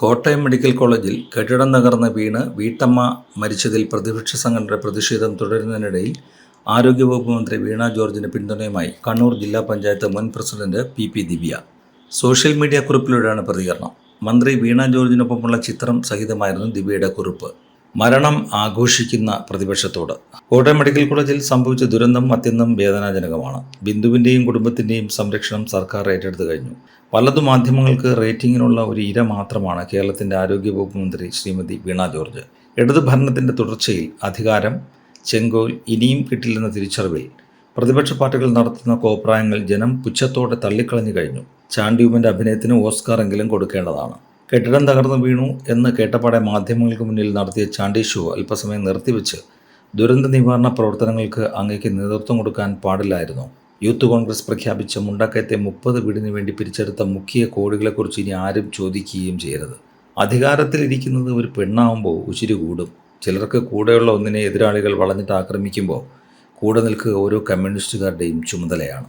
Kottayam medical കോളേജിൽ കെട്ടിടം തകർന്ന് വീണ് വീട്ടമ്മ മരിച്ചതിൽ പ്രതിപക്ഷ സംഘടനയുടെ പ്രതിഷേധം തുടരുന്നതിനിടയിൽ ആരോഗ്യവകുപ്പ് മന്ത്രി വീണ ജോർജിന് പിന്തുണയുമായി കണ്ണൂർ ജില്ലാ പഞ്ചായത്ത് മുൻ president P P Divya. Social media കുറിപ്പിലൂടെയാണ് പ്രതികരണം. മന്ത്രി വീണ ജോർജിനൊപ്പമുള്ള ചിത്രം സഹിതമായിരുന്നു ദിവ്യയുടെ കുറിപ്പ്. മരണം ആഘോഷിക്കുന്ന പ്രതിപക്ഷത്തോട്. കോട്ടയം മെഡിക്കൽ കോളേജിൽ സംഭവിച്ച ദുരന്തം അത്യന്തം വേദനാജനകമാണ്. ബിന്ദുവിന്റെയും കുടുംബത്തിന്റെയും സംരക്ഷണം സർക്കാർ ഏറ്റെടുത്തു കഴിഞ്ഞു. പലതു മാധ്യമങ്ങൾക്ക് റേറ്റിംഗിനുള്ള ഒരു ഇര മാത്രമാണ് കേരളത്തിന്റെ ആരോഗ്യവകുപ്പ് മന്ത്രി ശ്രീമതി വീണ ജോർജ്. ഇടതു ഭരണത്തിന്റെ തുടർച്ചയിൽ അധികാരം ചെങ്കോൽ ഇനിയും കിട്ടില്ലെന്ന തിരിച്ചറിവിൽ പ്രതിപക്ഷ പാർട്ടികൾ നടത്തുന്ന കോപ്രായങ്ങൾ ജനം പുച്ഛത്തോടെ തള്ളിക്കളഞ്ഞു കഴിഞ്ഞു. ചാണ്ടിയുമന്റെ അഭിനയത്തിന് ഓസ്കാർ എങ്കിലും കൊടുക്കേണ്ടതാണ്. കെട്ടിടം തകർന്നു വീണു എന്ന് കേട്ടപാടെ മാധ്യമങ്ങൾക്ക് മുന്നിൽ നടത്തിയ ചാണ്ടി ഷോ അല്പസമയം നിർത്തിവെച്ച് ദുരന്ത നിവാരണ പ്രവർത്തനങ്ങൾക്ക് അങ്ങേക്ക് നേതൃത്വം കൊടുക്കാൻ പാടില്ലായിരുന്നു. യൂത്ത് കോൺഗ്രസ് പ്രഖ്യാപിച്ച മുണ്ടക്കയത്തെ മുപ്പത് വീടിന് വേണ്ടി പിരിച്ചെടുത്ത മുഖ്യ കോടികളെക്കുറിച്ച് ഇനി ആരും ചോദിക്കുകയും ചെയ്യരുത്. അധികാരത്തിലിരിക്കുന്നത് ഒരു പെണ്ണാവുമ്പോൾ ഉച്ചിരി കൂടും. ചിലർക്ക് കൂടെയുള്ള ഒന്നിനെ എതിരാളികൾ വളഞ്ഞിട്ട് ആക്രമിക്കുമ്പോൾ കൂടെ നിൽക്കുക ഓരോ കമ്മ്യൂണിസ്റ്റുകാരുടെയും ചുമതലയാണ്.